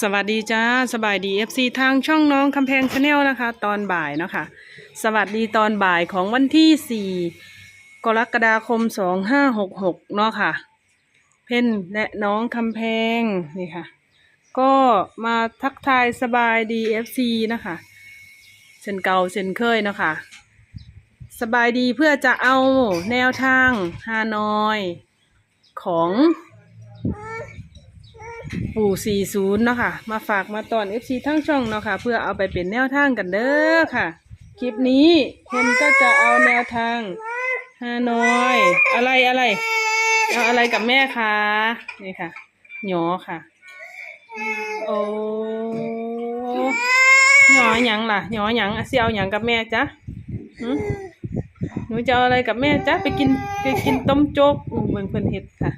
สวัสดีจ้าสบายดี FC ทางช่องน้องคำแพงชาแนลนะคะ ตอนบ่ายเนาะค่ะสวัสดีตอนบ่ายของวันที่4กรกฎาคม2566เนาะค่ะ เพ่นและน้องคำแพงนี่ค่ะ ก็มาทักทายสบายดี FC นะคะเช่นเก่าเช่นเคยเนาะค่ะสบายดีเพื่อจะเอาแนวทางฮานอยของ ปู่40เนาะค่ะ มาฝากมาตอน FC ทั้งช่องเนาะค่ะ เพื่อเอาไปเป็นแนวทางกันเด้อค่ะ คลิปนี้เคนก็จะเอาแนวทางฮานอย อะไรอะไรเอาอะไรกับแม่คะนี่ค่ะหยอค่ะ โอ้หยอหยังล่ะหยอหยังอะสิเอาหยังกับแม่จ๊ะ หึหนูจะเอาอะไรกับแม่จ๊ะไปกินไปกินต้มโจ๊กอู้เบิ่งเพิ่นเฮ็ดค่ะ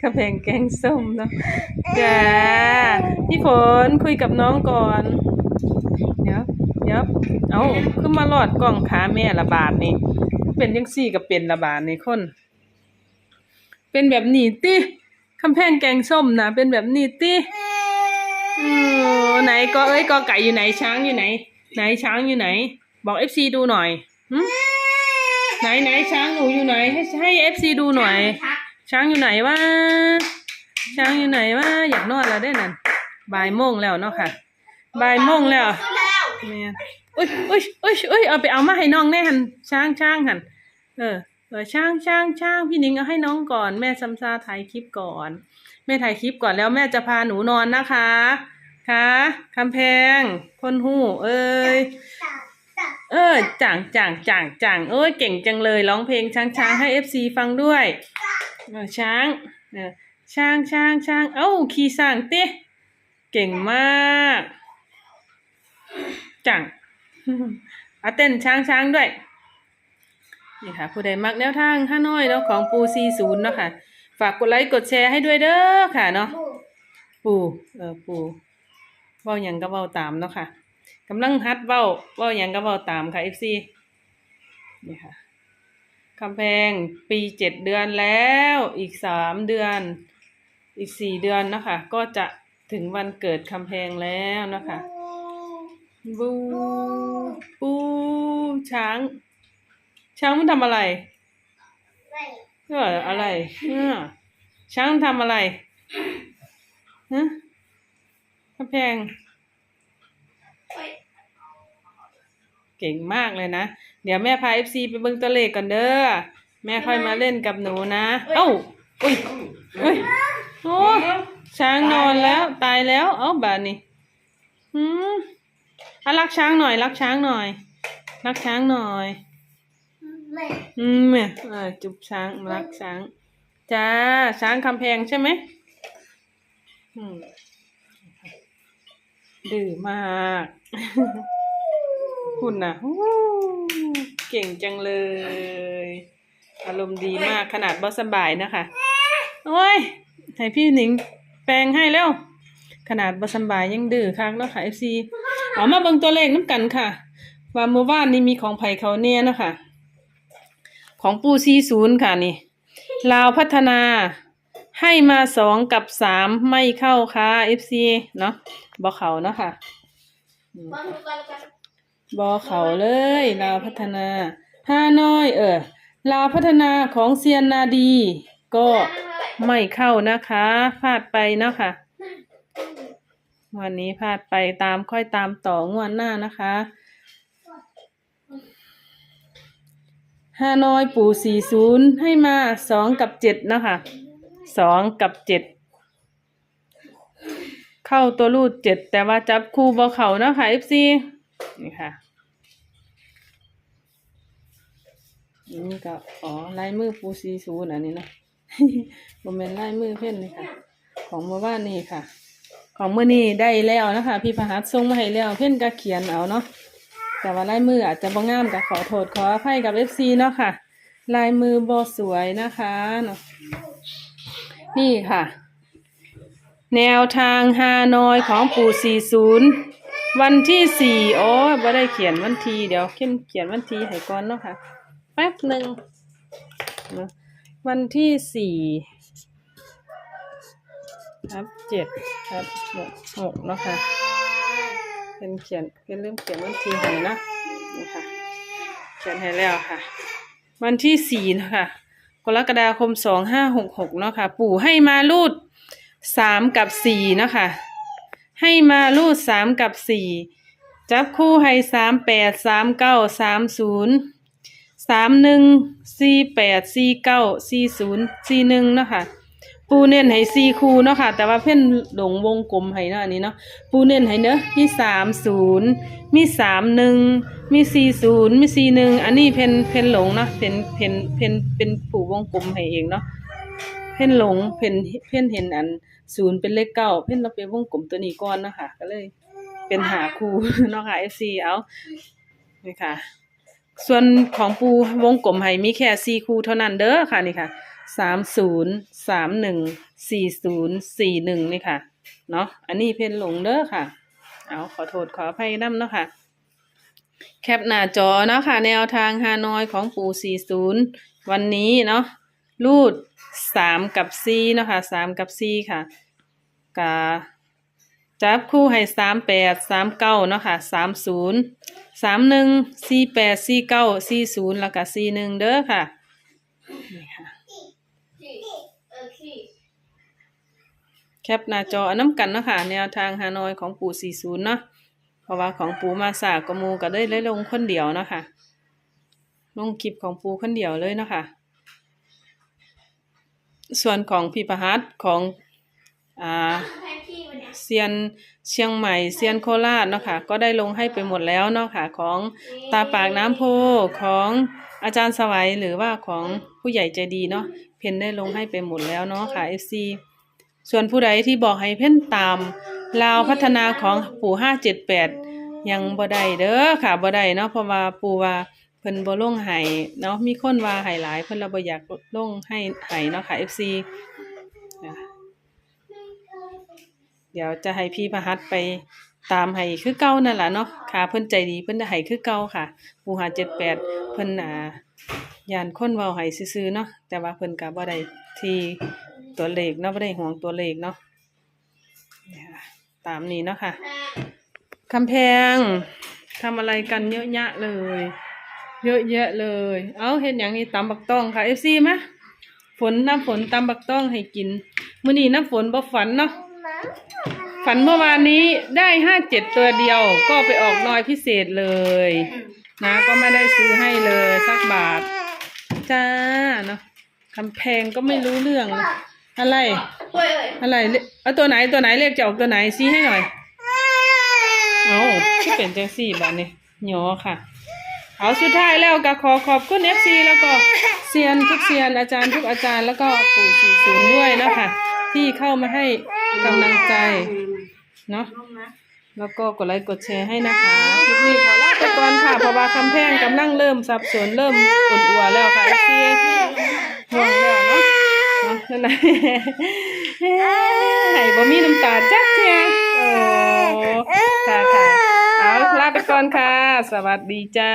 กระเพงแกงส้มเนาะจ้าพี่ฝนคุยกับน้องก่อน เดี๋ยวเดี๋ยวเอาขึ้นมาหลอดกล่องขาแม่ละบาทนี่เป็นยังสี่กับเป็นละบาทนี่คน เป็นแบบนี้ติคำแพงแกงส้มนะเป็นแบบนี้ติอือไหนก็เอ้ยกอไก่อยู่ไหนช้างอยู่ไหน ไหนช้างอยู่ไหน บอกเอฟซีดูหน่อยหึไหนไหนช้างหนูอยู่ไหน ให้ให้เอฟซีดูหน่อย ช้างอยู่ไหนวะช้างอยู่ไหนวะอยากนอนแล้วได้นั่นบ่ายโมงแล้วเนาะค่ะบ่ายโมงแล้วแม่นอุ้ยอุ้ยอุ้ยอุ้ยเอาไปเอามาให้น้องแน่หันช้างช้างหันเออเออช้างช้างช้างพี่นิงเอาให้น้องก่อน แม่ซัมซาถ่ายคลิปก่อน แม่ถ่ายคลิปก่อนแล้วแม่จะพาหนูนอนนะคะ ค่ะคำแพงพ่นหูเอ้ยเออจ่างจ่างจ่างจ่างเอ้ยเก่งจังเลยร้องเพลงช้างช้างให้เอฟซีฟังด้วยเออช้างเออช้างช้างช้างเอ้าขี่สร้างเต้เก่งมากจ่างเอาเต้นช้างช้างด้วยนี่ค่ะ ผู้ใดมักแนวทางห้าน้อยเนาะของปูซีศูนย์เนาะค่ะ ฝากกดไลค์กดแชร์ให้ด้วยเด้อค่ะเนาะปูเออปู เว้าหยังก็เว้าตามเนาะค่ะกำลังฮัดเว้าเว้าหยังก็เว้าตามค่ะ FC นี่ค่ะคำแพงปีเจ็ดเดือนแล้วอีกสามเดือนอีกสี่เดือนนะคะ ก็จะถึงวันเกิดคำแพงแล้วนะคะบูปูช้าง ช้างมันทำอะไรเอออะไรเออช้างมันทำอะไรฮะ กระแพง เก่งมากเลยนะ เดี๋ยวแม่พาเอฟซีไปเบิ่งตัวเลขก่อนเด้อ แม่ค่อยมาเล่นกับหนูนะ เอ้าอุ้ยอุ้ยโอ้ช้างนอนแล้วตายแล้ว เอ้าบาดนี่อืมอะรักช้างหน่อย รักช้างหน่อย รักช้างหน่อยอืมเนี่ยเออจุบช้างรักช้าง จ้าช้างคำแพงใช่ไหมอืม ดื้อมากคุณนะเก่งจังเลย อารมณ์ดีมากขนาดบอสบายนะคะ โอ้ย ให้พี่หนิงแปลงให้แล้ว ขนาดบอสบายยังดื้อคักเนาะค่ะเอฟซีเอามาเบิ่งตัวเลขน้ำกันค่ะ ว่าเมื่อวานนี้มีของไผ่เขาเนี่ยนะคะ ของปูซีศูนย์ค่ะนี่ ลาวพัฒนา ให้มาสองกับสามไม่เข้าค่ะ FC เนาะบอเขาเนาะค่ะบอเขาเลยลาวพัฒนาห้าน้อยเออลาวพัฒนาของเซียนนาดี ก็ไม่เข้านะคะพลาดไปเนาะค่ะวันนี้พลาดไปตามค่อยตามต่องวดหน้านะคะฮานอยปู่สี่ศูนย์ให้มาสองกับเจ็ดนะคะ สองกับเจ็ดเข้าตัวรูดเจ็ดแต่ว่าจับคู่บอเขานะคะ FC นี่ค่ะนี่ก็อ๋อลายมือปู่สี่ศูนอันนี้นะโมเมนลายมือเพ่นนี่ค่ะ ของเมื่อวานนี่ค่ะ ของเมื่อนี้ได้แล้วนะคะ พี่พหัสส่งมาให้แล้วเพ่นก็เขียนเอาเนาะแต่ว่าลายมืออาจจะบ่งามก็ขอโทษขออภัยกับ FC เนาะค่ะ ลายมือบ่สวยนะคะเนาะ นี่ค่ะ แนวทางฮานอยของปู่40วันที่สี่โอ้ยบ่ได้เขียนวันทีเดี๋ยวเขียนเขียนวันทีให้ก่อนเนาะค่ะ แป๊บหนึ่ง วันที่สี่ทับเจ็ดทับหกหกเนาะค่ะเป็นเขียนเป็นเริ่มเขียนวันที่ให้นะนี่ค่ะ เขียนให้แล้วค่ะ วันที่สี่นะคะ กรกฎาคมสองห้าหกหกเนาะค่ะ ปู่ให้มารูดสามกับสี่เนาะค่ะ ให้มารูดสามกับสี่จับคู่ให้สามแปดสามเก้าสามศูนย์สามหนึ่งสี่แปดสี่เก้าสี่ศูนย์สี่หนึ่งเนาะค่ะ ปูเน้นให้สี่คูเนาะค่ะ แต่ว่าเพ่นหลงวงกลมให้เนาะอันนี้เนาะปูเน้นให้เนอะมีสามศูนย์มีสามหนึ่งมีสี่ศูนย์มีสี่หนึ่งอันนี้เพ่นเพ่นหลงเนาะเป็นเพ่นเพ่นเป็นปูวงกลมให้เองเนาะเพ่นหลงเพ่นเพ่นเห็นอันศูนย์เป็นเลขเก้าเพ่นเราไปวงกลมตัวนี้ก่อนเนาะค่ะ ก็เลย เป็นหาคูเนาะค่ะ FC เอานี่ค่ะ ส่วนของปูวงกลมให้มีแค่สี่คูเท่านั้นเด้อค่ะนี่ค่ะ สามศูนย์สามหนึ่งสี่ศูนย์สี่หนึ่งนี่ค่ะ เนาะอันนี้เพนหลงเด้อค่ะ เอาขอโทษขออภัยน้ำเนาะค่ะ แคปหน้าจอเนาะค่ะ แนวทางฮานอยของปู่สี่ศูนย์วันนี้เนาะรูดสามกับสี่เนาะค่ะสามกับสี่ค่ะกาจับคู่ให้สามแปดสามเก้าเนาะค่ะสามศูนย์สามหนึ่งสี่แปดสี่เก้าสี่ศูนย์แล้วก็สี่หนึ่งเด้อค่ะนี่ค่ะ แค ปหน้าจออันน้ำกันเนาะค่ะ แนวทางฮานอยของปู่สี่ศูนย์เนาะเพราะว่าของปู่มาสากมูก็ได้เลยลงคนเดียวเนาะค่ะ ลงคลิปของปู่คนเดียวเลยเนาะค่ะ ส่วนของพี่ประหัตของอ่าเซียนเชียงใหม่เซียนโคราชเนาะค่ะ ก็ได้ลงให้ไปหมดแล้วเนาะค่ะ ของตาปากน้ำโพของอาจารย์สวัยหรือว่าของผู้ใหญ่ใจดีเนาะเพนได้ลงให้ไปหมดแล้วเนาะค่ะ FC ส่วนผู้ใดที่บอกให้เพ่นตามลาวพัฒนาของปู่ห้าเจ็ดแปดยังบ่ได้เด้อค่ะบ่ได้เนาะเพราะว่าปู่ว่าเพิ่นบ่ลงให้เนาะมีคนว่าให้หลายเพิ่นเราบ่อยากลงให้ให้เนาะค่ะ FC อะเดี๋ยวจะให้พี่พหัสไปตามให้คือเก่านั่นแหละเนาะค่ะเพิ่นใจดีเพิ่นจะให้คือเก่าค่ะ ปู่หา78เพิ่นอ่ายานคนเว้าให้ซื่อๆเนาะแต่ว่าเพิ่นก็บ่ได้ที่ ตัวเลขเนาะบ่ได้ห่วงตัวเลขเนาะตามนี้เนาะค่ะคำแพงทำอะไรกันเยอะแยะเลย เยอะแยะเลย เอ้าเฮ็ดหยังนี่ตำบักต้องค่ะ FC มะฝนน้ำฝนตำบักต้องให้กินมื้อนี้น้ำฝนบ่ฝันเนาะฝันเมื่อวานนี้ได้ห้าเจ็ดตัวเดียว ก็ไปออกนอยพิเศษเลย นะ ก็ไม่ได้ซื้อให้เลยสักบาท จ้าเนาะคำแพงก็ไม่รู้เรื่องเลย อะไรอะไรเลเอาตัวไหนตัวไหนเลขจะออกตัวไหนชี้ให้หน่อย เอาที่เป็นจังสี่บาทนี่หยอค่ะ เอาสุดท้ายแล้วก็ขอขอบคุณเอฟซีแล้วก็เซียนทุกเซียนอาจารย์ทุกอาจารย์แล้วก็ปู่สี่ศูนย์ด้วยนะคะที่เข้ามาให้กำลังใจเนาะแล้วก็กดไลค์กดแชร์ให้นะคะคลิปนี้ขอลาไปก่อนค่ะเพราะว่าคำแพงกำลังเริ่มสับสนเริ่มอุ่นอัวแล้วค่ะเซียห่วงแล้วเนาะเนั่นนะให้บ่มีน้ำตาจักเทียโอ้ค่ะค่ะเอาลาไปก่อนค่ะ สวัสดีจ้า